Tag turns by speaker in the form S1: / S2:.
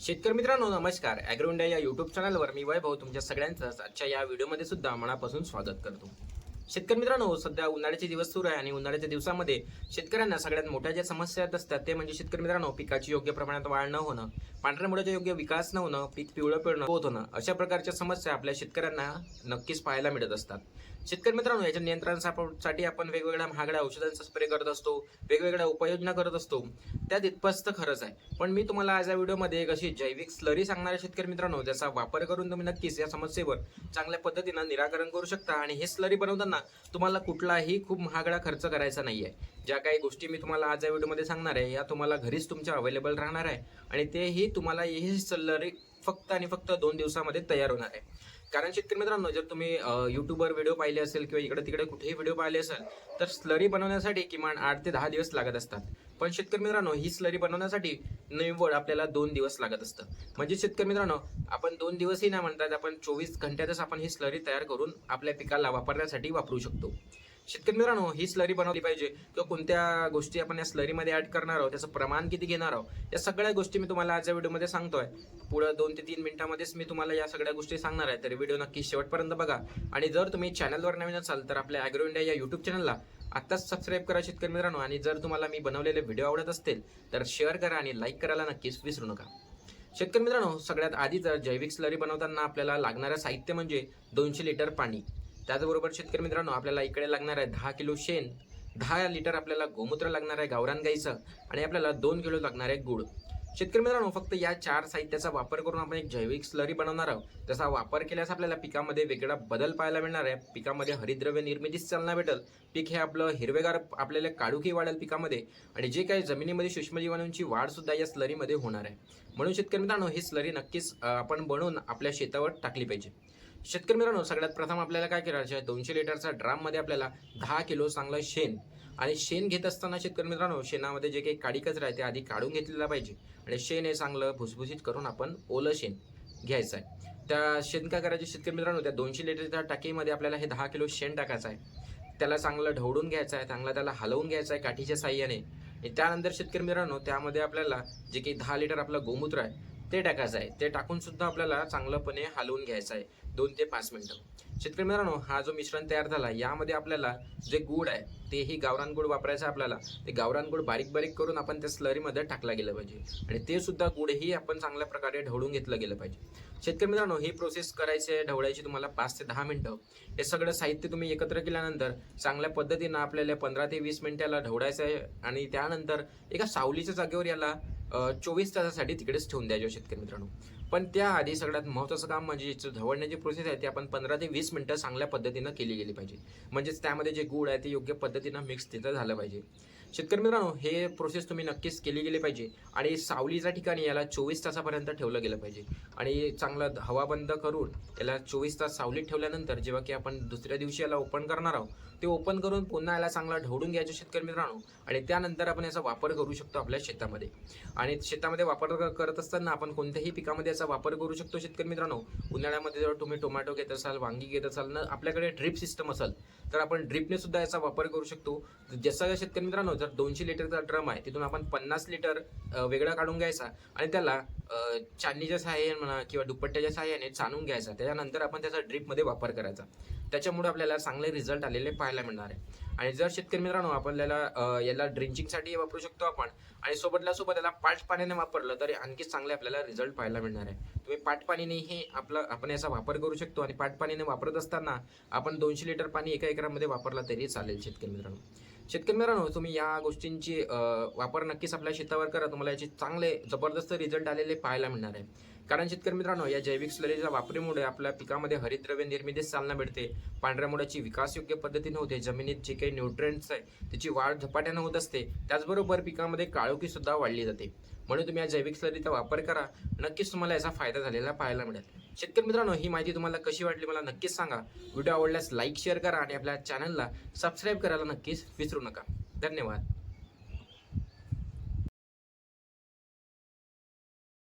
S1: शेतकरी मित्रांनो नमस्कार. अॅग्रो इंडिया या युट्यूब चॅनलवर मी वैभव तुमच्या सगळ्यांचं आजच्या या व्हिडिओमध्ये सुद्धा मनापासून स्वागत करतो. शेतकरी मित्रांनो सध्या उन्हाळ्याचे दिवस सुरू आहे आणि उन्हाळ्याच्या दिवसामध्ये शेतकऱ्यांना सगळ्यात मोठ्या ज्या समस्या येत असतात ते म्हणजे शेतकरी मित्रांनो पिकाची योग्य प्रमाणात वाढ न होणं पांढऱ्या मुळाचा योग्य विकास न होणं पीक पिवळं पिळणं होत होणं अशा प्रकारच्या समस्या आपल्या शेतकऱ्यांना नक्कीच पाहायला मिळत असतात. शेतकरी मित्रांनो याच्या नियंत्रणासाठी आपण वेगवेगळ्या महागड्या औषधांचा स्प्रे करत असतो वेगवेगळ्या उपाययोजना करत असतो. त्यात इतपस्त खरंच आहे. पण मी तुम्हाला आज या व्हिडिओमध्ये एक अशी जैविक स्लरी सांगणाऱ्या शेतकरी मित्रांनो ज्याचा वापर करून तुम्ही नक्कीच या समस्येवर चांगल्या पद्धतीनं निराकरण करू शकता आणि हे स्लरी बनवताना तुम्हाला कुठलाही खूप महागडा खर्च करायचा नाही आहे ज्या काही गोष्टी मी तुम्हाला आज या व्हिडिओमध्ये सांगणार आहे या तुम्हाला घरीच तुमच्या अवेलेबल राहणार आहे आणि तेही तुम्हाला ही स्लरी फक्त आणि फक्त दोन दिवसामध्ये तयार होणार आहे. कारण शेतकरी मित्रांनो जर तुम्ही युट्यूबवर व्हिडिओ पाहिले असेल किंवा इकडे तिकडे कुठेही व्हिडिओ पाहिले असेल तर स्लरी बनवण्यासाठी किमान आठ ते दहा दिवस लागत असतात. पण शेतकरी मित्रांनो ही स्लरी बनवण्यासाठी निव्वळ आपल्याला दोन दिवस लागत असतं. म्हणजे शेतकरी मित्रांनो आपण दोन दिवसही नाही म्हणतात आपण चोवीस घंट्यातच आपण ही स्लरी तयार करून आपल्या पिकाला वापरण्यासाठी वापरू शकतो. शेतकरी मित्रांनो ही स्लरी बनवली पाहिजे किंवा कोणत्या गोष्टी आपण या स्लरीमध्ये ॲड करणार आहोत त्याचं प्रमाण किती घेणार आहोत या सगळ्या गोष्टी मी तुम्हाला आजच्या व्हिडिओमध्ये सांगतोय. पुढं दोन ते तीन मिनिटांमध्येच मी तुम्हाला या सगळ्या गोष्टी सांगणार आहे. तर व्हिडिओ नक्की शेवटपर्यंत बघा. आणि जर तुम्ही चॅनलवर नवीन असाल तर आपल्या अॅग्रो इंडिया या युट्यूब चॅनलला आत्ताच सबस्क्राईब करा शेतकरी मित्रांनो. आणि जर तुम्हाला मी बनवलेले व्हिडिओ आवडत असतील तर शेअर करा आणि लाईक करायला नक्कीच विसरू नका. शेतकरी मित्रांनो सगळ्यात आधी जर जैविक स्लरी बनवताना आपल्याला लागणारं साहित्य म्हणजे दोनशे लिटर पाणी. त्याचबरोबर शेतकरी मित्रांनो आपल्याला इकडे लागणार आहे दहा किलो शेण दहा लिटर आपल्याला गोमूत्र लागणार आहे गावरान गाईचं आणि आपल्याला दोन किलो लागणार आहे गूळ. शेतकरी मित्रांनो फक्त या चार साहित्याचा वापर करून आपण एक जैविक स्लरी बनवणार आहोत. त्याचा वापर केल्यास आपल्याला पिकामध्ये वेगळा बदल पाहायला मिळणार आहे. पिकामध्ये हरिद्रव्य निर्मितीच चालना भेटेल. पीक हे आपलं हिरवेगार आपल्याला काळुकी वाढेल पिकामध्ये आणि जे काही जमिनीमध्ये सूक्ष्मजीवाणूंची वाढ सुद्धा या स्लरीमध्ये होणार आहे. म्हणून शेतकरी मित्रांनो ही स्लरी नक्कीच आपण बनवून आपल्या शेतावर टाकली पाहिजे. शेतकरी मित्रांनो सगळ्यात प्रथम आपल्याला काय करायचं आहे? दोनशे लिटरचा ड्राममध्ये आपल्याला दहा किलो चांगलं शेण आणि शेण घेत असताना शेतकरी मित्रांनो शेणामध्ये जे काही काडी कचरा आहे ते आधी काढून घेतलेला पाहिजे. आणि शेण हे चांगलं भुसभुशीत करून आपण ओलं शेण घ्यायचं आहे. त्या शेण काय करायचे शेतकरी मित्रांनो? त्या दोनशे लिटरच्या टाकीमध्ये आपल्याला हे दहा किलो शेण टाकायचं आहे. त्याला चांगलं ढवडून घ्यायचं आहे चांगला त्याला हलवून घ्यायचं आहे काठीच्या साह्याने. त्यानंतर शेतकरी मित्रांनो त्यामध्ये आपल्याला जे काही दहा लिटर आपलं गोमूत्र आहे ते टाकायचं आहे. ते टाकून सुद्धा आपल्याला चांगलंपणे हलवून घ्यायचं आहे. दोन ते पाच मिनटं. शेतकरी मित्रांनो हा जो मिश्रण तयार झाला यामध्ये आपल्याला जे गुड आहे तेही गावरान गुड वापरायचं आहे आपल्याला. ते गावरान गुड बारीक बारीक करून आपण त्या स्लरीमध्ये टाकला गेलं पाहिजे. आणि ते सुद्धा गुडही आपण चांगल्या प्रकारे ढवळून घेतलं गेलं पाहिजे. शेतकरी मित्रांनो ही प्रोसेस करायची आहे ढवळायची तुम्हाला पाच ते दहा मिनटं. हे सगळं साहित्य तुम्ही एकत्र केल्यानंतर चांगल्या पद्धतीनं आपल्याला पंधरा ते वीस मिनिटाला ढवळायचं आहे. आणि त्यानंतर एका सावलीच्या जागेवर याला चोवीस तासासाठी तिकडेच ठेवून द्यायचे शेतकरी मित्रांनो. पण त्याआधी सगळ्यात महत्त्वाचं काम म्हणजे जी प्रोसेस आहे ती आपण पंधरा ते वीस मिनटं चांगल्या पद्धतीनं केली गेली पाहिजे. म्हणजेच त्यामध्ये जे गुळ आहे ते योग्य पद्धतीनं मिक्स तिथं झालं पाहिजे. शेतकरी मित्रांनो हे प्रोसेस तुम्ही नक्कीच केली गेली पाहिजे आणि सावलीच्या ठिकाणी याला चोवीस तासापर्यंत ठेवलं गेलं पाहिजे. आणि चांगलं हवा बंद करून याला चोवीस तास सावलीत ठेवल्यानंतर जेव्हा की आपण दुसऱ्या दिवशी याला ओपन करणार आहोत ते ओपन करून पुन्हा याला चांगला ढवडून घ्यायचं शेतकरी मित्रांनो. आणि त्यानंतर आपण याचा वापर करू शकतो आपल्या शेतामध्ये. आणि शेतामध्ये वापर क- करत असताना आपण कोणत्याही पिकामध्ये याचा वापर करू शकतो शेतकरी मित्रांनो. उन्हाळ्यामध्ये जर तुम्ही टोमॅटो घेत असाल वांगी घेत असाल ना आपल्याकडे ड्रिप सिस्टम असेल तर आपण ड्रिपने सुद्धा याचा वापर करू शकतो. जसं शेतकरी मित्रांनो जर दोनशे लिटरचा ड्रम आहे तिथून आपण पन्नास लिटर वेगळा काढून घ्यायचा आणि त्याला चांदणीच्या सहाय्याने म्हणा किंवा दुपट्ट्याच्या सहाय्याने चाणून घ्यायचा. त्याच्यानंतर आपण त्याचा ड्रिपमध्ये वापर करायचा. त्याच्यामुळे आपल्याला चांगले रिझल्ट आलेले पाहायला मिळणार आहे. आणि जर शेतकरी मित्रांनो आपल्याला याला ड्रिंचिंगसाठी वापरू शकतो आपण आणि सोबतला सोबत याला पाट पाण्याने वापरलं तरी आणखी चांगले आपल्याला रिझल्ट पाहायला मिळणार आहे. तुम्ही पाट पाणीनेही आपला आपण याचा वापर करू शकतो आणि पाट पाणीने वापरत असताना आपण दोनशे लिटर पाणी एका एकरामध्ये वापरला तरी चालेल शेतकरी मित्रांनो. शेतकरी मित्रांनो तुम्ही या गोष्टींची वापर नक्कीच आपल्या शेतावर करा. तुम्हाला याचे चांगले जबरदस्त रिझल्ट आलेले पाहायला मिळणार आहे. कारण शेतकरी मित्रांनो या जैविक स्लरीच्या वापरीमुळे आपल्या पिकामध्ये हरितद्रव्य निर्मितीस चालना मिळते. पांढऱ्या मुळाची विकास योग्य पद्धतीने होते जमिनीत जे काही न्यूट्रिएंट्स आहे त्याची वाढ झपाट्यानं होत असते. त्याचबरोबर पिकामध्ये काळोखी सुद्धा वाढली जाते. म्हणून तुम्ही या जैविक स्लरीचा वापर करा. नक्कीच तुम्हाला याचा फायदा झालेला पाहायला मिळेल. शेतकरी मित्रांनो ही माहिती तुम्हाला कशी वाटली मला नक्कीच सांगा. व्हिडिओ आवडल्यास लाईक शेअर करा आणि आपल्या चॅनलला सबस्क्राईब करायला नक्कीच विसरू नका. धन्यवाद.